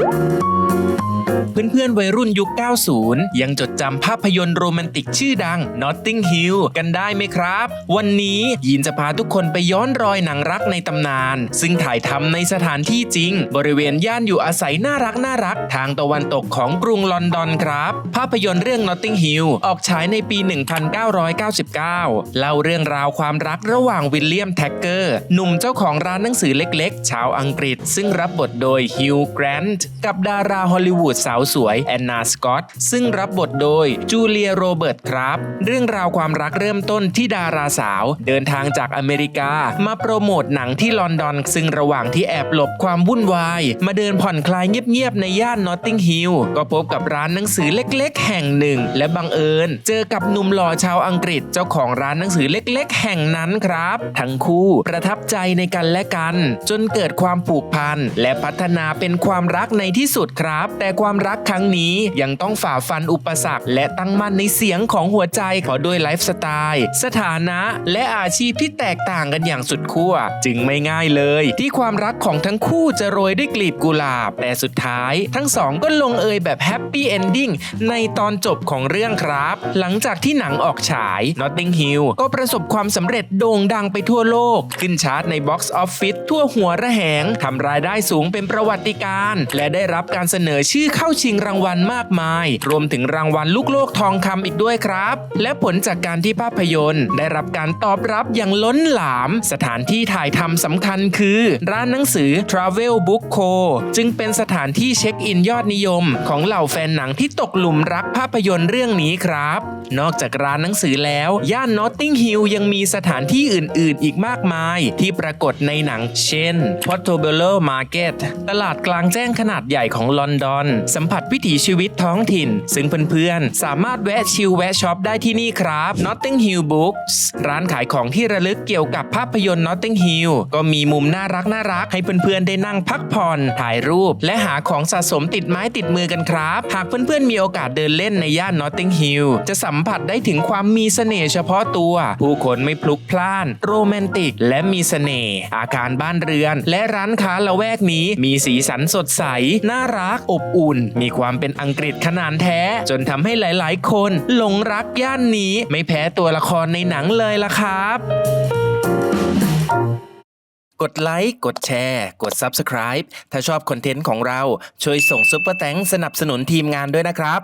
you เพื่อนๆ วัยรุ่นยุค 90 ยังจดจำภาพยนตร์โรแมนติกชื่อดัง Notting Hill กันได้ไหมครับ วันนี้ยินจะพาทุกคนไปย้อนรอยหนังรักในตำนาน ซึ่งถ่ายทำในสถานที่จริง บริเวณย่านอยู่อาศัยน่ารักน่ารักทางตะวันตกของกรุงลอนดอนครับ ภาพยนตร์เรื่อง Notting Hill ออกฉายในปี 1999 เล่าเรื่องราวความรักระหว่างวิลเลียมแท็กเกอร์ หนุ่มเจ้าของร้านหนังสือเล็กๆ ชาวอังกฤษ ซึ่งรับบทโดยฮิวแกรนต์กับดาราฮอลลีวูดสาวสวยแอนนาสกอตซึ่งรับบทโดยจูเลียโรเบิร์ตครับ เรื่องราวความรักเริ่มต้นที่ดาราสาว เดินทางจากอเมริกา มาโปรโมทหนังที่ลอนดอน ซึ่งระหว่างที่แอบหลบความวุ่นวาย มาเดินผ่อนคลายเงียบๆในย่านนอตติงฮิลก็พบกับร้านหนังสือเล็ก ๆ แห่งหนึ่ง และบังเอิญ เจอกับหนุ่มหล่อชาวอังกฤษเจ้าของร้านหนังสือเล็ก ๆ แห่งนั้นครับ ทั้งคู่ประทับใจในกันและกัน จนเกิดความผูกพันและพัฒนาเป็นความรักในที่สุดครับ แต่ความรักครั้งนี้ยังต้องฝ่าฟันอุปสรรค และตั้งมั่นในเสียงของหัวใจเขอด้วยไลฟ์สไตล์สถานะและอาชีพที่แตกต่างกันอย่างสุดขั้วจึงไม่ง่ายเลย ที่ความรักของทั้งคู่จะโรยด้วยกลีบกุหลาบ แต่สุดท้าย ทั้งสองก็ลงเอยแบบแฮปปี้เอนดิ้งในตอนจบของเรื่องครับ หลังจากที่หนังออกฉาย Notting Hill ก็ประสบความสำเร็จโด่งดังไปทั่วโลก ขึ้นชาร์ตใน Box Office ทั่วหัวระแหงทำรายได้สูงเป็นประวัติการณ์และได้รับการเสนอชื่อเข้าชิงรางวัลมากมาย รวมถึงรางวัลลูกโลกทองคำอีกด้วยครับ และผลจากการที่ภาพยนตร์ ได้รับการตอบรับอย่างล้นหลาม สถานที่ถ่ายทำสำคัญคือ ร้านหนังสือ Travel Book Co จึงเป็นสถานที่เช็คอินยอดนิยม ของเหล่าแฟนหนังที่ตกหลุมรักภาพยนตร์เรื่องนี้ครับ นอกจากร้านหนังสือแล้ว ย่าน Notting Hill ยังมีสถานที่อื่น ๆ อีกมากมาย ที่ปรากฏในหนัง เช่น Portobello Market ตลาดกลางแจ้งขนาดใหญ่ของลอนดอนสัมผัสวิถีชีวิตท้องถิ่น ซึ่งเพื่อนๆ สามารถแวะชิลแวะช็อปได้ที่นี่ครับ Notting Hill Books ร้านขายของที่ระลึกเกี่ยวกับภาพยนตร์ Notting Hill ก็มีมุมน่ารักน่ารักให้เพื่อนๆ ได้นั่งพักผ่อน ถ่ายรูป และหาของสะสมติดไม้ติดมือกันครับ หากเพื่อนๆ มีโอกาสเดินเล่นในย่าน Notting Hill จะสัมผัสได้ถึงความมีเสน่ห์เฉพาะตัว ผู้คนไม่พลุกพล่าน โรแมนติก และมีเสน่ห์อาคารบ้านเรือน และร้านค้าละแวกนี้มีสีสันสดใสน่ารักอบอุ่นมีความเป็นอังกฤษขนาดแท้ จนทำให้หลายๆ คนหลงรักย่านนี้ไม่แพ้ตัวละครในหนังเลยล่ะครับกดไลค์ กดแชร์ กด Subscribe ถ้าชอบคอนเทนต์ของเรา ช่วยส่งซุปเปอร์แตงสนับสนุนทีมงานด้วยนะครับ